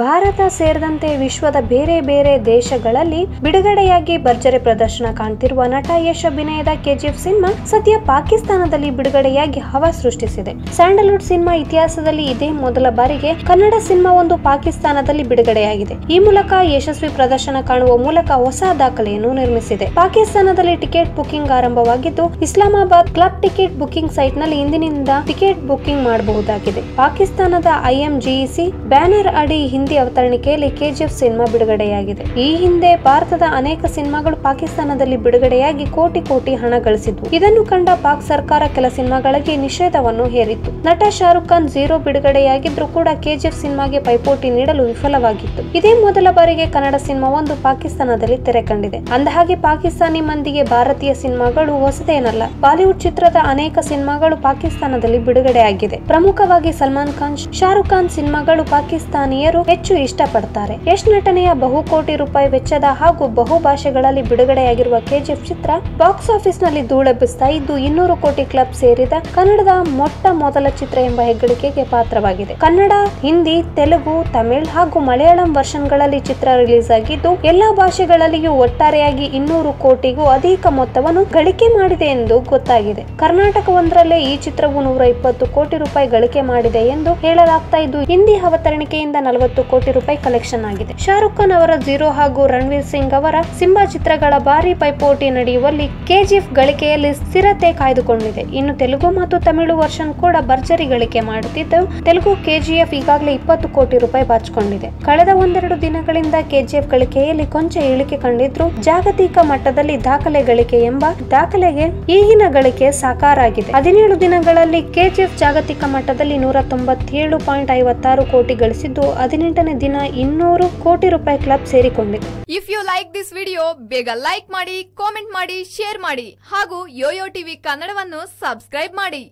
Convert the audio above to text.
ಭಾರತ ಸೇರಿದಂತೆ ವಿಶ್ವದ ಬೇರೆ ಬೇರೆ ದೇಶಗಳಲ್ಲಿ ಬಿಡುಗಡೆಯಾಗಿ ಭರ್ಜರಿ ಪ್ರದರ್ಶನ ಕಾಣ್ತಿರುವ ನಟ ಯಶ್ ಅಭಿನಯದ ಕೆಜಿಎಫ್ ಸಿನಿಮಾ ಸದ್ಯ ಪಾಕಿಸ್ತಾನದಲ್ಲಿ ಬಿಡುಗಡೆಯಾಗಿ ಹವಾ ಸೃಷ್ಟಿಸಿದೆ. ಸ್ಯಾಂಡಲ್ವುಡ್ ಸಿನಿಮಾ ಇತಿಹಾಸದಲ್ಲಿ ಇದೇ ಮೊದಲ ಬಾರಿಗೆ ಕನ್ನಡ ಸಿನಿಮಾ ಒಂದು ಪಾಕಿಸ್ತಾನದಲ್ಲಿ ಬಿಡುಗಡೆಯಾಗಿದೆ. ಈ ಮೂಲಕ ಯಶಸ್ವಿ ಪ್ರದರ್ಶನ ಕಾಣುವ ಮೂಲಕ ಹೊಸ ದಾಖಲೆಯನ್ನು ನಿರ್ಮಿಸಿದೆ. ಪಾಕಿಸ್ತಾನದಲ್ಲಿ ಟಿಕೆಟ್ ಬುಕಿಂಗ್ ಆರಂಭವಾಗಿದ್ದು, ಇಸ್ಲಾಮಾಬಾದ್ ಕ್ಲಬ್ ಟಿಕೆಟ್ ಬುಕಿಂಗ್ ಸೈಟ್ನಲ್ಲಿ ಇಂದಿನಿಂದ ಟಿಕೆಟ್ ಬುಕಿಂಗ್ ಮಾಡಬಹುದಾಗಿದೆ. ಪಾಕಿಸ್ತಾನದ ಐಎಂಜಿಇಸಿ ಬ್ಯಾನರ್ ಅಡಿ ಹಿಂದಿ ಅವತರಣಿಕೆಯಲ್ಲಿ ಕೆಜಿಎಫ್ ಸಿನಿಮಾ ಬಿಡುಗಡೆಯಾಗಿದೆ. ಈ ಹಿಂದೆ ಭಾರತದ ಅನೇಕ ಸಿನಿಮಾಗಳು ಪಾಕಿಸ್ತಾನದಲ್ಲಿ ಬಿಡುಗಡೆಯಾಗಿ ಕೋಟಿ ಕೋಟಿ ಹಣ ಗಳಿಸಿದ್ವು. ಇದನ್ನು ಕಂಡ ಪಾಕ್ ಸರ್ಕಾರ ಕೆಲ ಸಿನಿಮಾಗಳಿಗೆ ನಿಷೇಧವನ್ನು ಹೇರಿತ್ತು. ನಟ ಶಾರುಖ್ ಖಾನ್ ಝೀರೋ ಬಿಡುಗಡೆಯಾಗಿದ್ರು ಕೂಡ ಕೆಜಿಎಫ್ ಸಿನಿಮಾಗೆ ಪೈಪೋಟಿ ನೀಡಲು ವಿಫಲವಾಗಿತ್ತು. ಇದೇ ಮೊದಲ ಬಾರಿಗೆ ಕನ್ನಡ ಸಿನಿಮಾ ಒಂದು ಪಾಕಿಸ್ತಾನದಲ್ಲಿ ತೆರೆ ಕಂಡಿದೆ. ಅಂದಹಾಗೆ ಪಾಕಿಸ್ತಾನಿ ಮಂದಿಗೆ ಭಾರತೀಯ ಸಿನಿಮಾಗಳು ಹೊಸದೇನಲ್ಲ. ಬಾಲಿವುಡ್ ಚಿತ್ರದ ಅನೇಕ ಸಿನಿಮಾಗಳು ಪಾಕಿಸ್ತಾನದಲ್ಲಿ ಬಿಡುಗಡೆಯಾಗಿದೆ. ಪ್ರಮುಖವಾಗಿ ಸಲ್ಮಾನ್ ಖಾನ್, ಶಾರುಖ್ ಖಾನ್ ಸಿನಿಮಾಗಳು ಪಾಕಿಸ್ತಾನಿಯರು ಹೆಚ್ಚು ಇಷ್ಟಪಡ್ತಾರೆ. ಯಶ್ ನಟನೆಯ ಬಹುಕೋಟಿ ರೂಪಾಯಿ ವೆಚ್ಚದ ಹಾಗೂ ಬಹು ಭಾಷೆಗಳಲ್ಲಿ ಬಿಡುಗಡೆಯಾಗಿರುವ ಕೆಜಿಎಫ್ ಚಿತ್ರ ಬಾಕ್ಸ್ ಆಫೀಸ್ನಲ್ಲಿ ಧೂಳೆಬ್ಬಿಸ್ತಾ ಇದ್ದು ಇನ್ನೂರು ಕೋಟಿ ಕ್ಲಬ್ ಸೇರಿದ ಕನ್ನಡದ ಮೊಟ್ಟ ಮೊದಲ ಚಿತ್ರ ಎಂಬ ಹೆಗ್ಗಳಿಕೆಗೆ ಪಾತ್ರವಾಗಿದೆ. ಕನ್ನಡ, ಹಿಂದಿ, ತೆಲುಗು, ತಮಿಳ್ ಹಾಗೂ ಮಲಯಾಳಂ ವರ್ಷನ್ಗಳಲ್ಲಿ ಚಿತ್ರ ರಿಲೀಸ್ ಆಗಿದ್ದು ಎಲ್ಲಾ ಭಾಷೆಗಳಲ್ಲಿಯೂ ಒಟ್ಟಾರೆಯಾಗಿ ಇನ್ನೂರು ಕೋಟಿಗೂ ಅಧಿಕ ಮೊತ್ತವನ್ನು ಗಳಿಕೆ ಮಾಡಿದೆ ಎಂದು ಗೊತ್ತಾಗಿದೆ. ಕರ್ನಾಟಕವೊಂದರಲ್ಲೇ ಈ ಚಿತ್ರವು ನೂರ ಇಪ್ಪತ್ತು ಕೋಟಿ ರೂಪಾಯಿ ಗಳಿಕೆ ಮಾಡಿದೆ ಎಂದು ಹೇಳಲಾಗ್ತಾ ಇದ್ದು, ಹಿಂದಿ ಅವತರಣಿಕೆಯಿಂದ ನಲವತ್ತು ಕೋಟಿ ರೂಪಾಯಿ ಕಲೆಕ್ಷನ್ ಆಗಿದೆ. ಶಾರುಖ್ ಖಾನ್ ಅವರ ಜೀರೋ ಹಾಗೂ ರಣವೀರ್ ಸಿಂಗ್ ಅವರ ಸಿಂಬಾ ಚಿತ್ರಗಳ ಭಾರಿ ಪೈಪೋಟಿ ನಡೆಯುವಲ್ಲಿ ಕೆಜಿಎಫ್ ಗಳಿಕೆಯಲ್ಲಿ ಸ್ಥಿರತೆ ಕಾಯ್ದುಕೊಂಡಿದೆ. ಇನ್ನು ತೆಲುಗು ಮತ್ತು ತಮಿಳು ವರ್ಷನ್ ಕೂಡ ಭರ್ಜರಿ ಗಳಿಕೆ ಮಾಡುತ್ತಿದ್ದು, ತೆಲುಗು ಕೆಜಿಎಫ್ ಈಗಾಗಲೇ ಇಪ್ಪತ್ತು ಕೋಟಿ ರೂಪಾಯಿ ಬಾಚಿಕೊಂಡಿದೆ. ಕಳೆದ ಒಂದೆರಡು ದಿನಗಳಿಂದ ಕೆಜಿಎಫ್ ಗಳಿಕೆಯಲ್ಲಿ ಕೊಂಚ ಇಳಿಕೆ ಕಂಡಿದ್ರು ಜಾಗತಿಕ ಮಟ್ಟದಲ್ಲಿ ದಾಖಲೆ ಗಳಿಕೆ ಎಂಬ ದಾಖಲೆಗೆ ಈಗಿನ ಗಳಿಕೆ ಸಾಕಾರ ಆಗಿದೆ ಹದಿನೇಳು ದಿನಗಳಲ್ಲಿ ಕೆಜಿಎಫ್ ಜಾಗತಿಕ ಮಟ್ಟದಲ್ಲಿ ನೂರ ತೊಂಬತ್ತೇಳು ಪಾಯಿಂಟ್ ಐವತ್ತಾರು ಕೋಟಿ ಗಳಿಸಿದ್ದು ಹದಿನೆಂಟನೇ ದಿನ ಇನ್ನೂರು ಕೋಟಿ ರೂಪಾಯಿ ಕ್ಲಬ್ ಸೇರಿಕೊಂಡಿದೆ. If you like this video ಬೇಗ ಲೈಕ್ ಮಾಡಿ ಕಾಮೆಂಟ್ ಮಾಡಿ ಶೇರ್ ಮಾಡಿ ಹಾಗೂ ಯೋಯೋ ಟಿವಿ ಕನ್ನಡವನ್ನು ಸಬ್ಸ್ಕ್ರೈಬ್ ಮಾಡಿ.